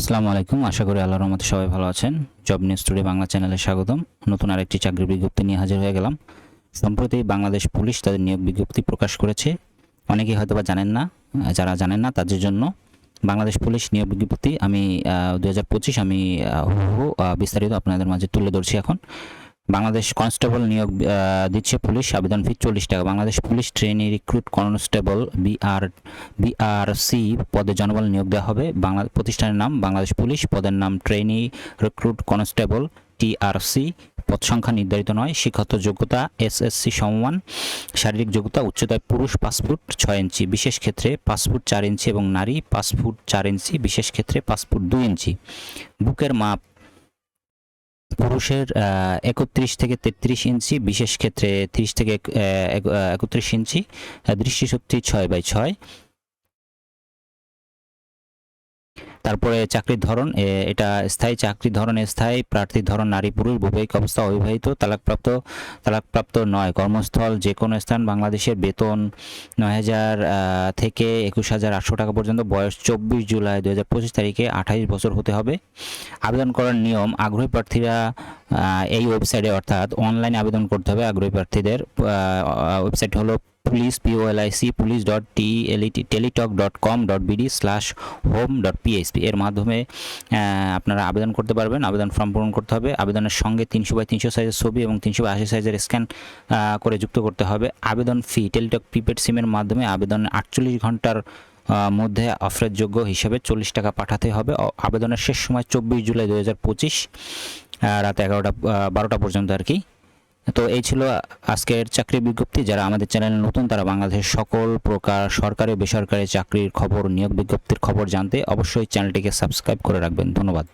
আসসালামু আলাইকুম। আশা করি আল্লাহর রহমতে সবাই ভালো আছেন। জব নিউজ টুডে বাংলা চ্যানেলে স্বাগতম। নতুন আরেকটি চাকরির বিজ্ঞপ্তি নিয়ে হাজির হয়ে গেলাম। সম্প্রতি বাংলাদেশ পুলিশ তাদের নিয়োগ বিজ্ঞপ্তি প্রকাশ করেছে। অনেকেই হয়তো বা জানেন না, যারা জানেন না তাদের জন্য। বাংলাদেশ পুলিশ নিয়োগ বিজ্ঞপ্তি আমি দু হাজার পঁচিশ আমি বিস্তারিত আপনাদের মাঝে তুলে ধরছি এখন। বাংলাদেশ কনস্টেবল নিয়োগ দিচ্ছে পুলিশ। আবেদন ফি চল্লিশ টাকা। Bangladesh police trainee recruit constable BR, BRC পদে জনবল নিয়োগ দেওয়া হবে। বাংলা, প্রতিষ্ঠানের নাম বাংলাদেশ পুলিশ, পদের নাম ট্রেনি রিক্রুট কনস্টেবল টিআরসি। পদ সংখ্যা নির্ধারিত নয়। শিক্ষাগত যোগ্যতা এসএসসি সমমান। শারীরিক যোগ্যতা উচ্চতায় পুরুষ ফুট ছয় ইঞ্চি। বিশেষ ক্ষেত্রে ফুট চার ইঞ্চি এবং নারী ফুট চার ইঞ্চি। বিশেষ ক্ষেত্রে ফুট দুই ইঞ্চি। বুকের মাপ পুরুষের একত্রিশ থেকে তেত্রিশ ইঞ্চি, বিশেষ ক্ষেত্রে ত্রিশ থেকে একত্রিশ ইঞ্চি দৃষ্টিশক্তি ছয় বাই ছয়। তারপরে চাকরির ধরন এটা স্থায়ী, চাকরির ধরন স্থায়ী, প্রার্থীর ধরন নারী পুরুষ বৈবাহিক অবস্থা অবিবাহিত, তালাকপ্রাপ্ত তালাকপ্রাপ্ত নয়। কর্মস্থল যে কোনো স্থান বাংলাদেশের বেতন নয় হাজার থেকে একুশ হাজার আটশো টাকা পর্যন্ত, বয়স চব্বিশ জুলাই দু হাজার পঁচিশ তারিখে আঠাইশ বছর হতে হবে। আবেদন করার নিয়ম, আগ্রহী প্রার্থীরা এই ওয়েবসাইটে অর্থাৎ অনলাইনে আবেদন করতে হবে আগ্রহী প্রার্থীদের। ওয়েবসাইট হলো police P O L I C police dot T Teletalk dot com dot BD slash home dot PHP এর মাধ্যমে আপনারা আবেদন করতে পারবেন। আবেদন ফর্ম পূরণ করতে হবে। আবেদনের সঙ্গে তিনশো বাই তিনশো সাইজের ছবি এবং তিনশো বাই আশি সাইজের স্ক্যান করে যুক্ত করতে হবে। আবেদন ফি টেলিটক প্রিপেড সিমের মাধ্যমে আবেদন আটচল্লিশ ঘণ্টার মধ্যে অফারের হিসাবে চল্লিশ টাকা পাঠাতে হবে। আবেদনের শেষ সময় চব্বিশ জুলাই দু হাজার পঁচিশ রাত এগারোটা বারোটা পর্যন্ত আর কি। তো এই ছিল আজকের চাকরি বিজ্ঞপ্তি। যারা আমাদের চ্যানেলে নতুন, তারা বাংলাদেশের সকল প্রকার সরকারি বেসরকারি চাকরির খবর, নিয়োগ বিজ্ঞপ্তির খবর জানতে অবশ্যই চ্যানেলটিকে সাবস্ক্রাইব করে রাখবেন। ধন্যবাদ।